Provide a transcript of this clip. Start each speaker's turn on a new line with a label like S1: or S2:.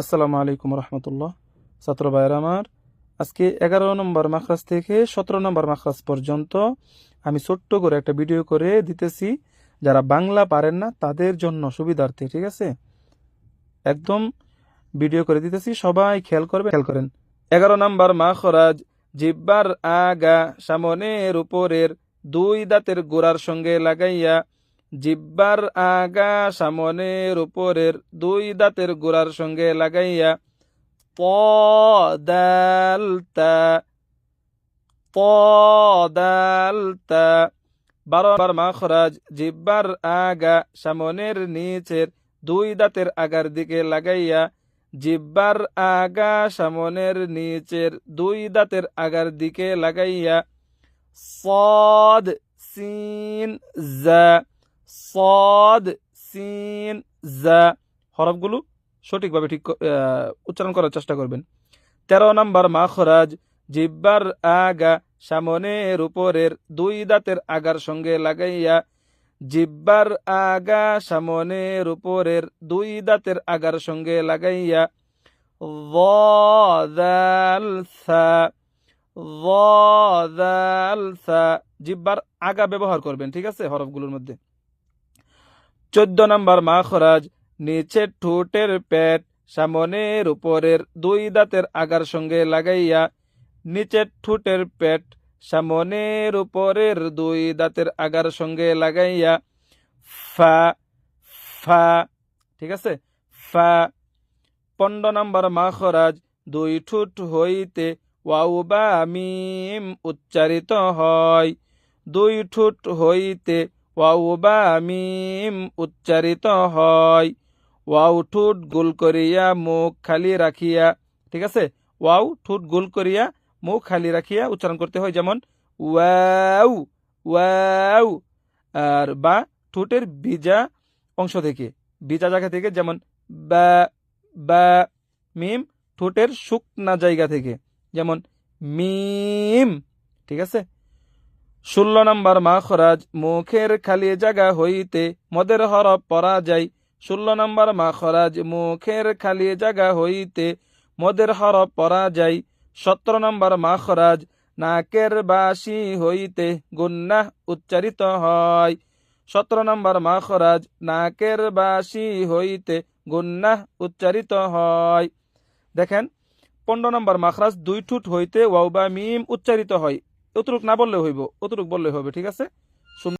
S1: আসসালামু আলাইকুম রহমতুল্লাহ। ছাত্র ভাইয়ের আমার, আজকে এগারো নম্বর মাখরাজ থেকে সতেরো নম্বর মাখরাজ পর্যন্ত আমি ছোট্ট করে একটা ভিডিও করে দিতেছি। যারা বাংলা পারেন না, তাদের জন্য সুবিধার্থে, ঠিক আছে? একদম ভিডিও করে দিতেছি, সবাই খেয়াল করবে খেয়াল করেন, এগারো নম্বর মাখরাজ, জিব্বার আগা সামনের উপরের দুই দাঁতের গোড়ার সঙ্গে লাগাইয়া জিব্বার আগা সামনের উপরের দুই দাঁতের গোড়ার সঙ্গে লাগাইয়া, পদালতা পদালতা। বারবার মাখরাজ জিব্বার আগা সামনের নিচের দুই দাঁতের আগার দিকে লাগাইয়া, জিব্বার আগা সামনের নিচের দুই দাঁতের আগার দিকে লাগাইয়া, সদ, সিন, জা সদ, সিন, জা হরফগুলো সঠিকভাবে ঠিক উচ্চারণ করার চেষ্টা করবেন। তেরো নম্বর মাখরাজ, জিব্বার আগা সামনের উপরের দুই দাঁতের আগার সঙ্গে লাগাইয়া জিব্বার আগা সামনের উপরের দুই দাঁতের আগার সঙ্গে লাগাইয়া জিব্বার আগা ব্যবহার করবেন, ঠিক আছে? হরফগুলোর মধ্যে। চোদ্দ নম্বর মাখরাজ নিচের ঠোঁটের পেট, সামনের উপরের দুই দাঁতের আগার সঙ্গে লাগাইয়া নিচের ঠোঁটের পেট, সামনের উপরের দুই দাঁতের আগার সঙ্গে লাগাইয়া, ফা ফা, ঠিক আছে? ফা, পনেরো নম্বর মাখরাজ, দুই ঠোঁট হইতে ওয়াউ বা মিম উচ্চারিত হয়, দুই ঠোঁট হইতে ওয়াউ বা মিম উচ্চারিত হয়। ওয়াউ ঠুট গোল করিয়া মুখ খালি রাখিয়া, ঠিক আছে? ওয়াউ ঠুট গোল করিয়া মুখ খালি রাখিয়া উচ্চারণ করতে হয়, যেমন ওয়াউ ওয়াউ, আর বা ঠোঁটের বিজা অংশ থেকে, বিজা জায়গা থেকে, যেমন বা বা, মিম ঠোঁটের শুকনা জায়গা থেকে, যেমন মিম, ঠিক আছে? ষোলো নম্বর মাখরাজ, মুখের খালি জায়গা হইতে মদের হরফ পরা যায় ষোলো নম্বর মাখরাজ, মুখের খালি জায়গা হইতে মদের হরফ পরা যায় সতেরো নম্বর মাখরাজ, নাকের বাসি হইতে গুন্না উচ্চারিত হয়। সতেরো নম্বর মাখরাজ, নাকের বাসি হইতে গুন্না উচ্চারিত হয়। দেখেন, পনেরো নম্বর মাখরাজ দুই ঠুট হইতে ওয়াও বা মিম উচ্চারিত হয়। অতটুক না বললে হইব অতটুক বললে হবে ঠিক আছে?